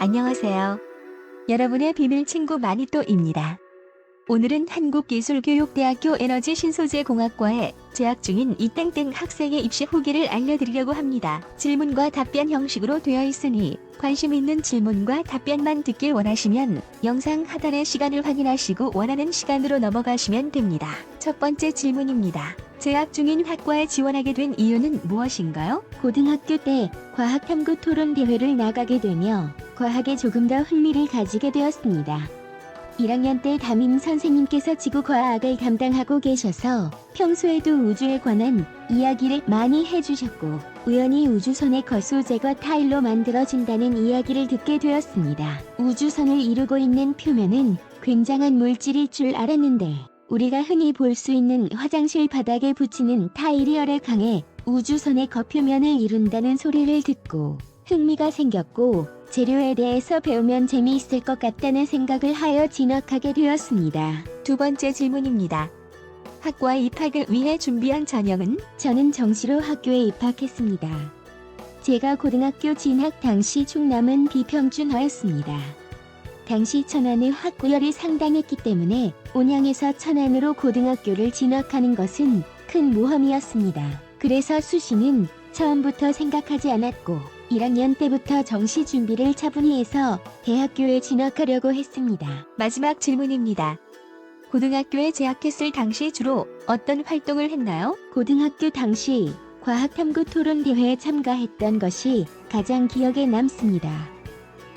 안녕하세요. 여러분의 비밀 친구 마니또입니다. 오늘은 한국기술교육대학교 에너지 신소재 공학과에 재학 중인 이땡땡 학생의 입시 후기를 알려드리려고 합니다. 질문과 답변 형식으로 되어 있으니 관심 있는 질문과 답변만 듣길 원하시면 영상 하단의 시간을 확인하시고 원하는 시간으로 넘어가시면 됩니다. 첫 번째 질문입니다. 재학 중인 학과에 지원하게 된 이유는 무엇인가요? 고등학교 때 과학 탐구 토론 대회를 나가게 되며 과학에 조금 더 흥미를 가지게 되었습니다. 1학년 때 담임 선생님께서 지구과학을 담당하고 계셔서 평소에도 우주에 관한 이야기를 많이 해주셨고 우연히 우주선의 제거 타일로 만들어진다는 이야기를 듣게 되었습니다. 우주선을 이루고 있는 표면은 굉장한 물질일 줄 알았는데 우리가 흔히 볼 수 있는 화장실 바닥에 붙이는 타일이 열에 강해 우주선의 겉표면을 이룬다는 소리를 듣고 흥미가 생겼고 재료에 대해서 배우면 재미있을 것 같다는 생각을 하여 진학하게 되었습니다. 두 번째 질문입니다. 학과 입학을 위해 준비한 전형은 저는 정시로 학교에 입학했습니다. 제가 고등학교 진학 당시 충남은 비평준허였습니다. 당시 천안의 학구열이 상당했기 때문에 온양에서 천안으로 고등학교를 진학하는 것은 큰 모험이었습니다. 그래서 수시는 처음부터 생각하지 않았고 1학년 때부터 정시 준비를 차분히 해서 대학교에 진학하려고 했습니다. 마지막 질문입니다. 고등학교에 재학했을 당시 주로 어떤 활동을 했나요? 고등학교 당시 과학탐구 토론 대회에 참가했던 것이 가장 기억에 남습니다.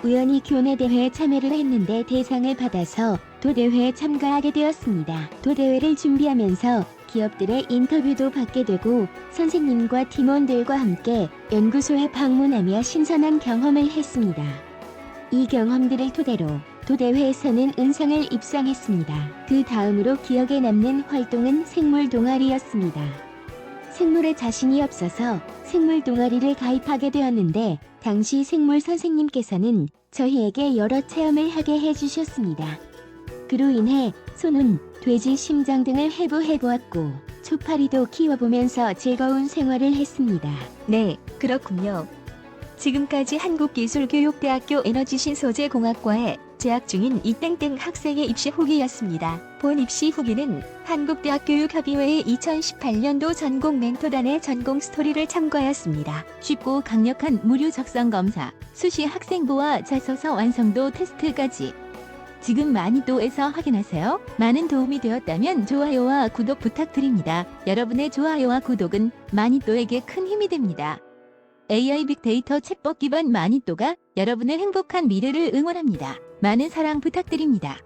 우연히 교내 대회에 참여를 했는데 대상을 받아서 도대회에 참가하게 되었습니다. 도대회를 준비하면서 기업들의 인터뷰도 받게 되고 선생님과 팀원들과 함께 연구소에 방문하며 신선한 경험을 했습니다. 이 경험들을 토대로 도대회에서는 은상을 입상했습니다. 그 다음으로 기억에 남는 활동은 생물 동아리였습니다. 생물에 자신이 없어서 생물 동아리를 가입하게 되었는데 당시 생물 선생님께서는 저희에게 여러 체험을 하게 해주셨습니다. 그로 인해 소는 돼지 심장 등을 해부해 보았고 초파리도 키워보면서 즐거운 생활을 했습니다. 네, 그렇군요. 지금까지 한국기술교육대학교 에너지신소재공학과에 재학 중인 이땡땡 학생의 입시 후기였습니다. 본 입시 후기는 한국대학교육협의회의 2018년도 전공 멘토단의 전공 스토리를 참고하였습니다. 쉽고 강력한 무료 적성 검사, 수시 학생부와 자소서 완성도 테스트까지 지금 마니또에서 확인하세요. 많은 도움이 되었다면 좋아요와 구독 부탁드립니다. 여러분의 좋아요와 구독은 마니또에게 큰 힘이 됩니다. AI 빅데이터 챗봇 기반 마니또가 여러분의 행복한 미래를 응원합니다. 많은 사랑 부탁드립니다.